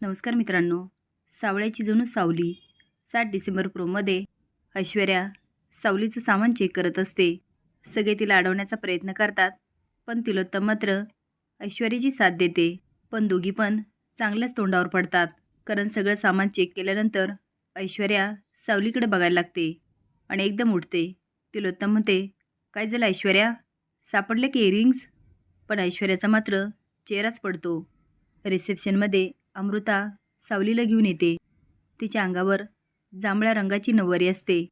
नमस्कार मित्रांनो. सावळ्याची जणू सावली. सात डिसेंबर प्रोमध्ये ऐश्वर्या सावलीचं सामान चेक करत असते. सगळे तिला अडवण्याचा प्रयत्न करतात पण तिलोत्तम मात्र ऐश्वर्याची साथ देते. पण दोघी पण चांगल्याच तोंडावर पडतात. कारण सगळं सामान चेक केल्यानंतर ऐश्वर्या सावलीकडे बघायला लागते आणि एकदम उठते. तिलोत्तम म्हणते काय झालं ऐश्वर्या? सापडले की इयरिंग्स पण ऐश्वर्याचा मात्र चेहराच पडतो. रिसेप्शनमध्ये अमृता सावलीला घेऊन येते. तिच्या अंगावर जांभळ्या रंगाची नऊवारी असते.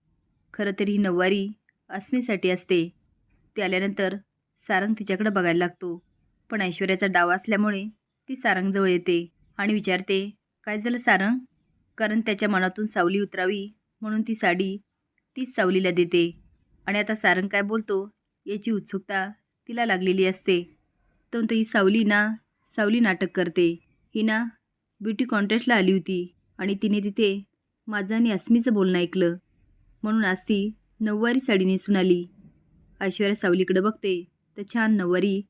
खरं तर ही नऊवारी अस्मीसाठी असते. ती आल्यानंतर सारंग तिच्याकडे बघायला लागतो. पण ऐश्वर्याचा डाव असल्यामुळे ती सारंगजवळ येते आणि विचारते काय झालं सारंग? कारण त्याच्या मनातून सावली उतरावी म्हणून ती साडी तीच सावलीला देते. आणि आता सारंग काय बोलतो याची उत्सुकता तिला लागलेली असते. तर ही सावली ना सावली नाटक करते. ही ना ब्युटी कॉन्टेस्टला आली होती आणि तिने तिथे माझं आणि अस्मीचं बोलणं ऐकलं. म्हणून आज ती नऊवारी साडी नेसून आली. ऐश्वर्या सावलीकडे बघते तर छान नऊवारी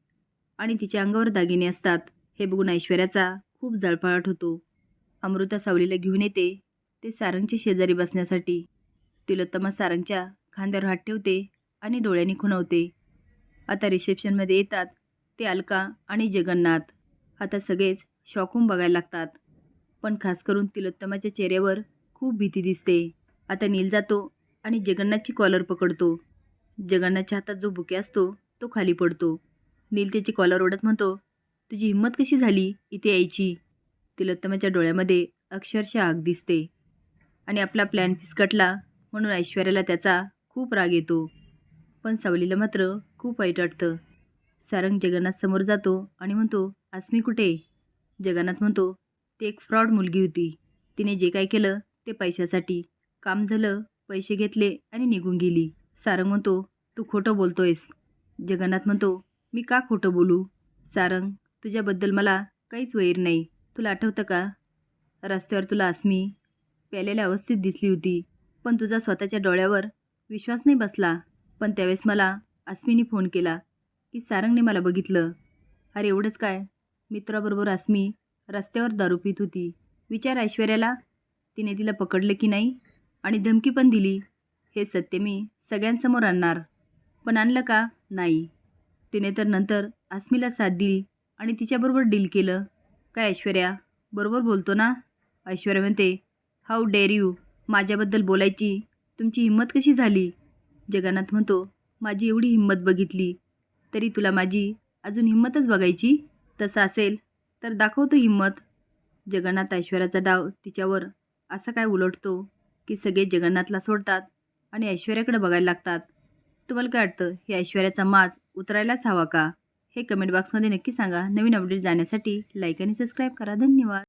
आणि तिच्या अंगावर दागिने असतात. हे बघून ऐश्वर्याचा खूप जळफळाट होतो. अमृता सावलीला घेऊन येते ते सारंगच्या शेजारी बसण्यासाठी. तिलोत्तमा सारंगच्या खांद्यावर हात ठेवते आणि डोळ्यांनी खुणवते. आता रिसेप्शनमध्ये येतात ते अलका आणि जगन्नाथ. आता सगळेच शॉकून बघायला लागतात. पण खास करून तिलोत्तमाच्या चेहऱ्यावर खूप भीती दिसते. आता नील जातो आणि जगन्नाथची कॉलर पकडतो. जगन्नाथच्या हातात जो बुके असतो तो खाली पडतो. नील त्याची कॉलर ओढत म्हणतो तुझी हिंमत कशी झाली इथे यायची? तिलोत्तमाच्या डोळ्यामध्ये अक्षरशः आग दिसते. आणि आपला प्लॅन फिसकटला म्हणून ऐश्वर्याला त्याचा खूप राग येतो. पण सावलीला मात्र खूप वाईट वाटतं. सारंग जगन्नाथ समोर जातो आणि म्हणतो आस्मी कुठे? जगन्नाथ म्हणतो ती एक फ्रॉड मुलगी होती. तिने जे काय केलं ते पैशासाठी. काम झालं पैसे घेतले आणि निघून गेली. सारंग म्हणतो तू खोटं बोलतोयस. जगन्नाथ म्हणतो मी का खोटं बोलू? सारंग तुझ्याबद्दल मला काहीच वैर नाही. तुला आठवतं का? रस्त्यावर तुला अस्मी. प्यालेल्या अवस्थेत दिसली होती. पण तुझा स्वतःच्या डोळ्यावर विश्वास नाही बसला. पण त्यावेळेस मला अस्मीने फोन केला की सारंगने मला बघितलं. अरे एवढंच काय? मित्राबरोबर अस्मी रस्त्यावर दारू पित होती. विचार ऐश्वर्याला तिने तिला पकडलं की नाही? आणि धमकी पण दिली. हे सत्य मी सगळ्यांसमोर आणणार. पण आणलं का? नाही. तिने तर नंतर आस्मीला साथ दिली आणि तिच्याबरोबर डील केलं. काय ऐश्वर्या? बरोबर बोलतो ना? ऐश्वर्या म्हणते हाऊ डेअर यू माझ्याबद्दल बोलायची. तुमची हिंमत कशी झाली? जगन्नाथ म्हणतो माझी एवढी हिंमत बघितली. तरी तुला माझी अजून हिंमतच बघायची? तसं असेल तर दाखवतो हिंमत जगन्नाथ ऐश्वर्याचा डाव तिच्यावर असा काय उलटतो की सगळे जगन्नाथला सोडतात आणि ऐश्वर्याकडे बघायला लागतात. तुम्हाला काय वाटतं? हे ऐश्वर्याचा माज उतरायलाच हवा का? हे कमेंट बॉक्समध्ये नक्की सांगा. नवीन अपडेट जाण्यासाठी लाईक आणि सबस्क्राईब करा. धन्यवाद.